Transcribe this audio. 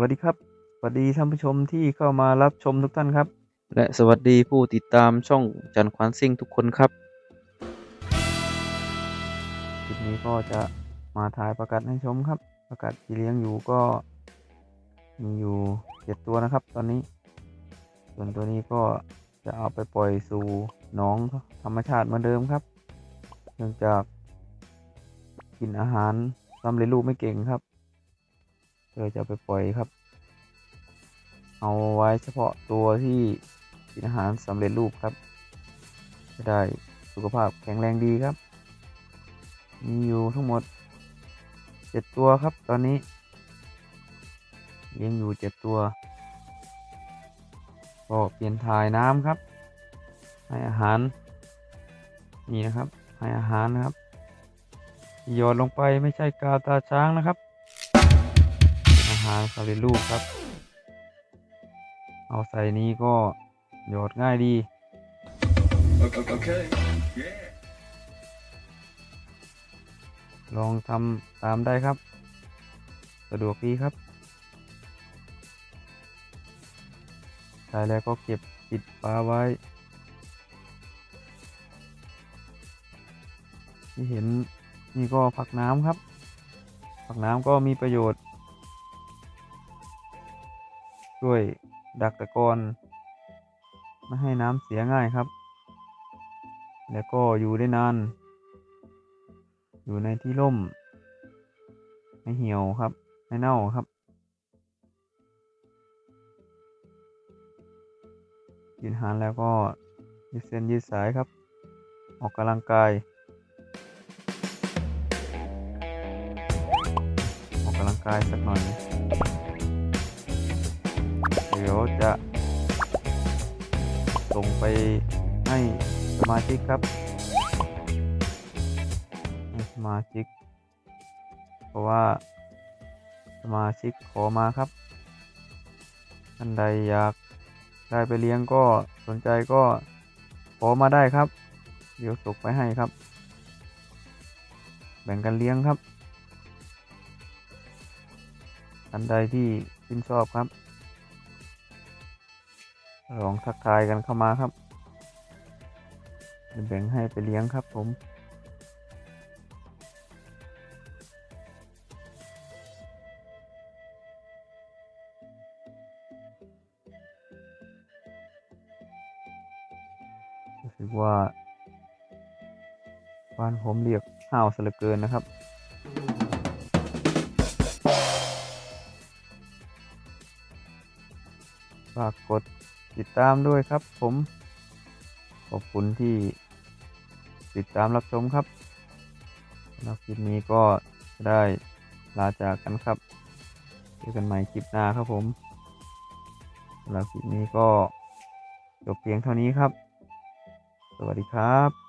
วัสดีครับ สวัสดีท่านผู้ชมที่เข้ามารับชมทุกท่านครับ และสวัสดีผู้ติดตามช่องจันควานซิ่งทุกคนครับคลิปนี้ก็จะมาถ่ายประกาศให้ชมครับ ประกาศที่เลี้ยงอยู่ก็ มีอยู่เจ็ดตัวนะครับ ตอนนี้ ส่วนตัวนี้ก็จะเอาไปปล่อยสู่หนองธรรมชาติเหมือนเดิมครับ เนื่องจากกินอาหารสำเร็จรูปไม่เก่งครับ เลยจะไปปล่อยครับ เอาไว้เฉพาะตัวที่กินอาหารสำเร็จรูปครับ จะได้สุขภาพแข็งแรงดีครับ มีอยู่ทั้งหมดเจ็ดตัวครับตอนนี้เลี้ยงอยู่เจ็ดตัว ก็เปลี่ยนถ่ายน้ำครับ ให้อาหาร นี่นะครับ ให้อาหารนะครับที่โยนลงไปไม่ใช่กาตาช้างนะครับาหารสำเร็จรูปครับ เอาใส่นี้ก็โยดง่ายดี Okay. Yeah. ลองทำตามได้ครับ สะดวกดีครับใช้แล้วก็เก็บปิดฝาไว้ ที่เห็นนี่ก็ผักน้ำครับ ผักน้ำก็มีประโยชน์ ช่วยดักตะกอนไม่ให้น้ำเสียง่ายครับ แล้วก็อยู่ได้นาน อยู่ในที่ร่ม ไม่เหี่ยวครับ ไม่เน่าครับ กินอาหารแล้วก็ยืดเส้นยืดสายครับ ออกกำลังกาย ออกกำลังกายสักหน่อย ดี๋ยวจะส่งไปให้สมาชิกครับสมาชิก เพราะว่าสมาชิกขอมาครับท่านใดอยากได้ไปเลี้ยงก็สนใจก็ขอมาได้ครับ เดี๋ยวส่งไปให้ครับ แบ่งกันเลี้ยงครับท่านใดที่ชื่นชอบครับ ลองทักทายกันเข้ามาครับเดี๋ยวแบ่งให้ไปเลี้ยงครับผม รู้สึกว่า บ้านผมเรียกห้าวซะเหลือเกินนะครับฝากกด ติดตามด้วยครับผม ขอบคุณที่ติดตามรับชมครับสำหรับคลิปนี้ก็จะได้ลาจากกันครับเจอกันใหม่คลิปหน้าครับผมสำหรับคลิปนี้ก็จบเพียงเท่านี้ครับ สวัสดีครับ